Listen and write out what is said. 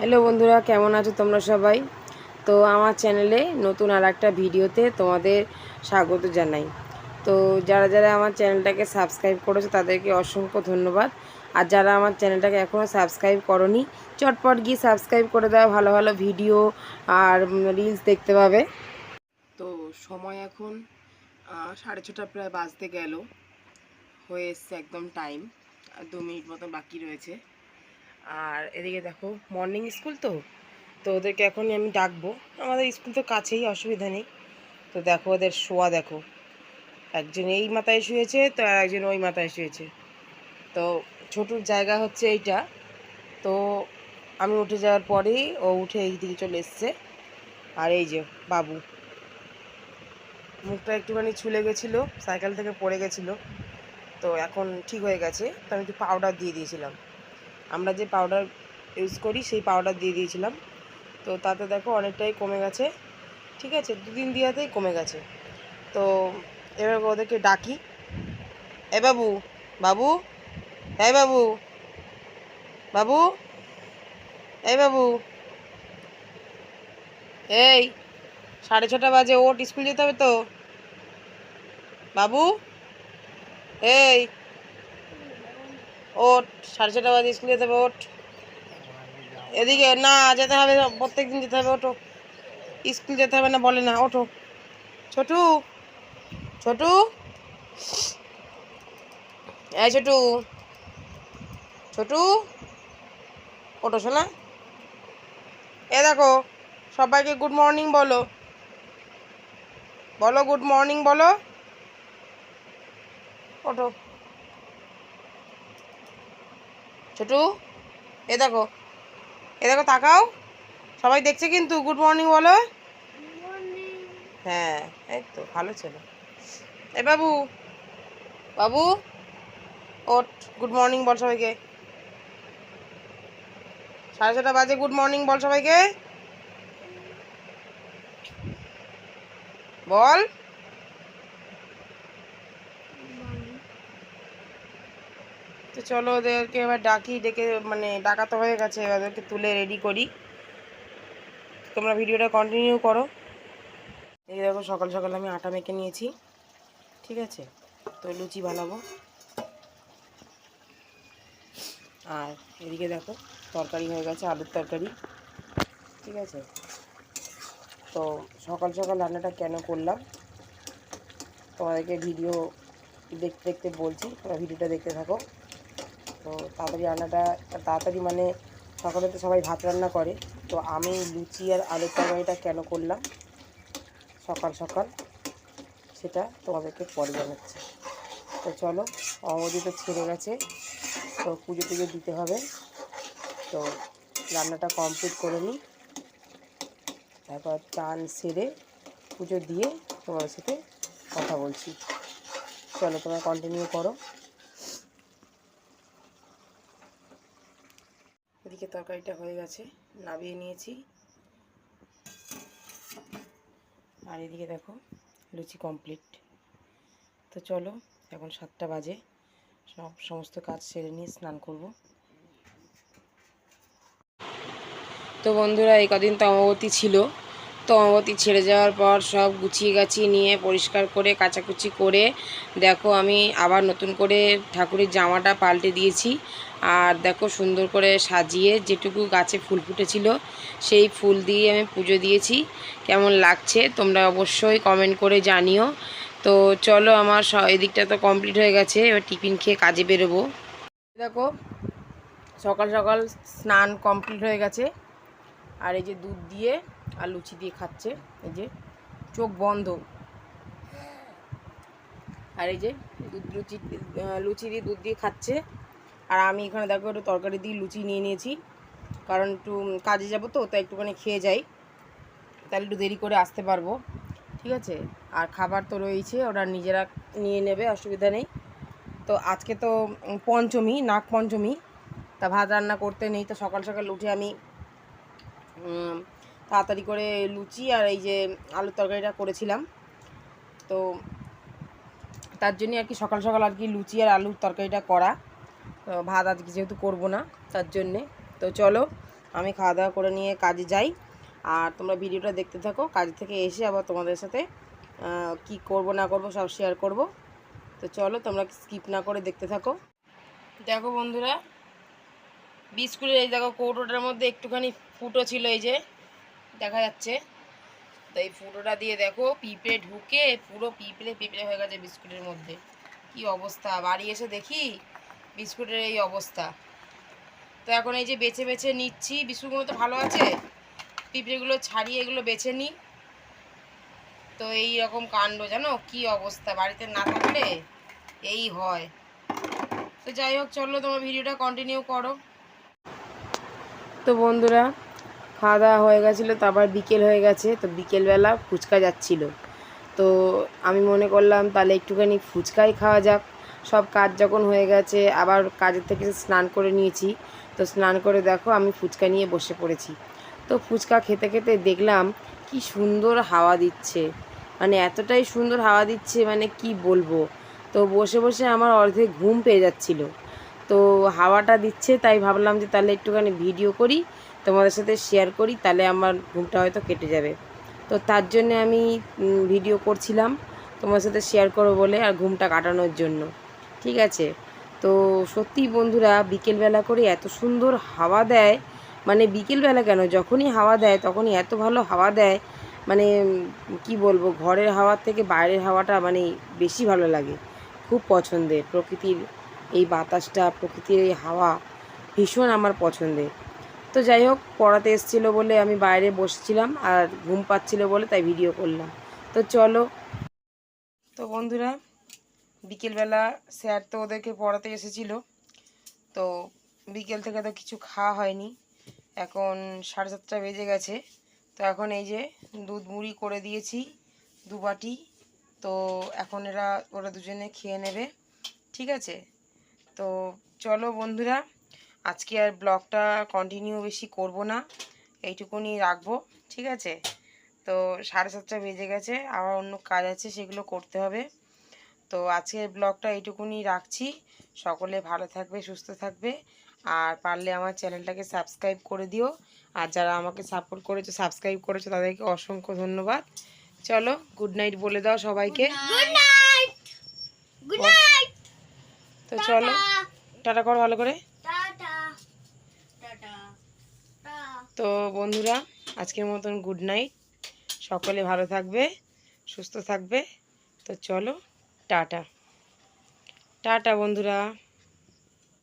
Hello বন্ধুরা, কেমন আছো তোমরা সবাই? তো আমার চ্যানেলে নতুন আর একটা ভিডিওতে তোমাদের স্বাগত জানাই। তো যারা যারা আমার চ্যানেলটাকে সাবস্ক্রাইব করেছ, তাদেরকে অসংখ্য ধন্যবাদ। আর যারা আমার চ্যানেলটাকে এখনও সাবস্ক্রাইব করনি, চটপট গিয়ে সাবস্ক্রাইব করে দেওয়া ভালো ভালো ভিডিও আর রিলস দেখতে পাবে। তো সময় এখন সাড়ে ছটা প্রায় বাজতে গেল। হয়ে এসছে একদম টাইম আর দু মিনিট মতো বাকি রয়েছে। আর এদিকে দেখো মর্নিং স্কুল তো তো ওদেরকে এখনই আমি ডাকবো। আমাদের স্কুল তো কাছেই, অসুবিধা নেই। তো দেখো, ওদের শোয়া দেখো। একজন এই মাথায় শুয়েছে, তো আর একজন ওই মাথায় শুয়েছে। তো ছোটোর জায়গা হচ্ছে এইটা। তো আমি উঠে যাওয়ার পরেই ও উঠে এই দিকে চলে এসছে। আর এই যে, বাবু। মুখটা একটুখানি ছুলে গেছিল, সাইকেল থেকে পড়ে গেছিল। তো এখন ঠিক হয়ে গেছে, তো আমি একটু পাউডার দিয়ে দিয়েছিলাম। আমরা যে পাউডার ইউজ করি, সেই পাউডার দিয়ে দিয়েছিলাম। তো তাতে দেখো অনেকটাই কমে গেছে। ঠিক আছে, দুদিন দিয়াতেই কমে গেছে। তো এবার ওদেরকে ডাকি। এ বাবু বাবু এই বাবু বাবু এই বাবু। এই, সাড়ে ছটা বাজে ওট স্কুল যেতে হবে তো? বাবু, এই ওট, সাড়ে ছটা বাজে স্কুল যেতে হবে, ওট। এদিকে না, যেতে হবে প্রত্যেক দিন যেতে হবে ওটো স্কুল যেতে হবে না, বলে না, ওঠো। ছোটু ছোটু। এই ছোটু ছোটু। ওটো শোনা এ দেখো, সবাইকে গুড মর্নিং বলো। বলো গুড মর্নিং বলো। ওঠো। ছোটু, এ দেখো এ দেখো তাকাও। সবাই দেখছে কিন্তু গুড মর্নিং বলো। হ্যাঁ এই তো, ভালো ছিল। এ বাবু বাবু ওট গুড মর্নিং বল সবাইকে। সাড়ে ছটা বাজে গুড মর্নিং বল সবাইকে। বল। চলো ওদেরকে এবার ডাকি, ডেকে মানে ডাকা তো হয়ে গেছে ওদেরকে তুলে রেডি করি। তোমরা ভিডিওটা কন্টিনিউ করো। এই দেখো সকাল সকাল আমি আটা মেখে নিয়েছি, ঠিক আছে? তো লুচি বানাবো। আর এদিকে দেখো, তরকারি হয়ে গেছে, আলুর তরকারি, ঠিক আছে? তো সকাল সকাল রান্নাটা কেন করলাম? তোমাদেরকে ভিডিও দেখতে দেখতে বলছি, তোমরা ভিডিওটা দেখতে থাকো। তো তাড়াতাড়ি রান্নাটা, তাড়াতাড়ি মানে সকালে তো সবাই ভাত রান্না করে, তো আমি লুচি আর আলুর তরকারিটা কেন করলাম? সকাল সকাল সেটা তোমাদেরকে পরে জানাচ্ছি। তো চলো, অবধি তো ছেড়ে গেছে, তো পুজো টুজো দিতে হবে। তো রান্নাটা কমপ্লিট করে নিই। তারপর চান সেরে পুজো দিয়ে তোমাদের সাথে কথা বলছি। চলো তোমরা কন্টিনিউ করো। এদিকে তরকারিটা হয়ে গেছে, নাবিয়ে নিয়েছি। আর এদিকে দেখো, লুচি কমপ্লিট তো চলো, এখন সাতটা বাজে, সব সমস্ত কাজ সেরে নিয়ে স্নান করব। তো বন্ধুরা, এই কদিন তো অমাবতী ছিল। তো অমাবতী ছেড়ে যাওয়ার পর সব গুছিয়ে গাছিয়ে নিয়ে পরিষ্কার করে, কাচাকুচি করে, দেখো আমি আবার নতুন করে ঠাকুরের জামাটা পাল্টে দিয়েছি। আর দেখো সুন্দর করে সাজিয়ে যেটুকু গাছে ফুল ফুটেছিল, সেই ফুল দিয়ে আমি পুজো দিয়েছি। কেমন লাগছে তোমরা অবশ্যই কমেন্ট করে জানিও। তো চলো আমার স- এদিকটা তো কমপ্লিট হয়ে গেছে, এবার টিফিন খেয়ে কাজে বেরোবো। দেখো, সকাল সকাল স্নান কমপ্লিট হয়ে গেছে। আর এই যে দুধ দিয়ে আর লুচি দিয়ে খাচ্ছে। এই যে চোখ বন্ধ। আর এই যে দুধ লুচি লুচি দিয়ে দুধ দিয়ে খাচ্ছে। আর আমি এখানে দেখো একটু তরকারি দিয়ে লুচি নিয়ে নিয়েছি। কারণ একটু কাজে যাব তো, তাই একটুখানি খেয়ে যাই। তাহলে একটু দেরি করে আসতে পারব। ঠিক আছে? আর খাবার তো রয়েছে, ওরা নিজেরা নিয়ে নেবে, অসুবিধা নেই। তো আজকে তো পঞ্চমী, নাগ পঞ্চমী। তা ভাত রান্না করতে নেই, তো সকাল সকাল উঠে আমি তাড়াতাড়ি করে লুচি আর এই যে আলুর তরকারিটা করেছিলাম। তো তার জন্য আর কি সকাল সকাল আর কি লুচি আর আলুর তরকারিটা করা। ভাত আজকে যেহেতু করব না, তার জন্যে। তো চলো, আমি খাওয়া দাওয়া করে নিয়ে কাজে যাই। আর তোমরা ভিডিওটা দেখতে থাকো, কাজ থেকে এসে আবার তোমাদের সাথে কি করব না করব সব শেয়ার করব। তো চলো, তোমরা স্কিপ না করে দেখতে থাকো। দেখো বন্ধুরা, বিস্কুটের এই দেখো কৌটোটার মধ্যে একটুখানি ফুটো ছিল এই যে। দেখা যাচ্ছে। তো এই ফুটোটা দিয়ে দেখো, পিঁপড়ে ঢুকে পুরো পিঁপড়ে পিঁপড়ে হয়ে গেছে বিস্কুটের মধ্যে। কি অবস্থা? বাড়ি এসে দেখি বিস্কুটের এই অবস্থা। তো এখন এই যে বেছে বেছে নিচ্ছি, বিস্কুটগুলো তো ভালো আছে। পিঁপড়েগুলো ছাড়িয়ে এগুলো বেছে নিই। তো এই রকম কাণ্ড, জানো? কি অবস্থা? বাড়িতে না থাকলে এই হয়। তো যাই হোক, চলো তোমার ভিডিওটা কন্টিনিউ করো। তো বন্ধুরা খাওয়া দাওয়া হয়ে গেছিল, তারপর বিকেল হয়ে গেছে, তো বিকেলবেলা ফুচকা যাচ্ছিল। তো আমি মনে করলাম, তাহলে একটুখানি ফুচকাই খাওয়া যাক। সব কাজ যখন হয়ে গেছে, আবার কাজের থেকে স্নান করে নিয়েছি। তো স্নান করে দেখো, আমি ফুচকা নিয়ে বসে পড়েছি। তো ফুচকা খেতে খেতে দেখলাম, কি সুন্দর হাওয়া দিচ্ছে। মানে এতটাই সুন্দর হাওয়া দিচ্ছে মানে কি বলব। তো বসে বসে আমার অর্ধেক ঘুম পেয়ে যাচ্ছিল। তো হাওয়াটা দিচ্ছে, তাই ভাবলাম যে তাহলে একটুখানি ভিডিও করি, তোমাদের সাথে শেয়ার করি, তাহলে আমার ঘুমটা হয়তো কেটে যাবে। তো তার জন্য আমি ভিডিও করছিলাম, তোমার সাথে শেয়ার করব বলে, আর ঘুমটা কাটানোর জন্য। ঠিক আছে? তো সত্যি বন্ধুরা, বিকেলবেলা করে এত সুন্দর হাওয়া দেয় মানে বিকেলবেলা কেন? যখনই হাওয়া দেয়, তখনই এত ভালো হাওয়া দেয় মানে কি বলব, ঘরের হাওয়ার থেকে বাইরের হাওয়াটা মানে বেশি ভালো লাগে, খুব পছন্দের প্রকৃতির এই বাতাসটা, প্রকৃতির এই হাওয়া ভীষণ আমার পছন্দের। তো যাই হোক, পড়াতে এসেছিল বলে আমি বাইরে বসেছিলাম আর ঘুম পাচ্ছিলো বলে তাই ভিডিও করলাম। তো চলো। তো বন্ধুরা, বিকেলবেলা স্যার তো ওদেরকে পড়াতে এসেছিল। তো বিকেল থেকে তো কিছু খাওয়া হয়নি। এখন সাড়ে সাতটা বেজে গেছে। তো এখন এই যে দুধ মুড়ি করে দিয়েছি, দু বাটি। তো এখন এরা, ওরা দুজনে খেয়ে নেবে। ঠিক আছে? তো চলো বন্ধুরা, আজকে আর ব্লগটা কন্টিনিউ বেশি করব না, এইটুকুনি রাখব, ঠিক আছে? তো সাড়ে সাতটা বেজে গেছে, আবার অন্য কাজ আছে, সেগুলো করতে হবে। তো আজকের ব্লগটা এইটুকুনি রাখছি, সকলে ভালো থাকবে, সুস্থ থাকবে, আর পারলে আমার চ্যানেলটাকে সাবস্ক্রাইব করে দিও, আর যারা আমাকে সাপোর্ট করেছ সাবস্ক্রাইব করেছ, তাদেরকে অসংখ্য ধন্যবাদ। চলো গুড নাইট বলে দাও সবাইকে গুড নাইট গুড নাইট তো চলো। টাটা কর ভালো করে। তো বন্ধুরা আজকের মতন গুড নাইট সকলে ভালো থাকবে সুস্থ থাকবে। তো চলো টাটা। টাটা বন্ধুরা।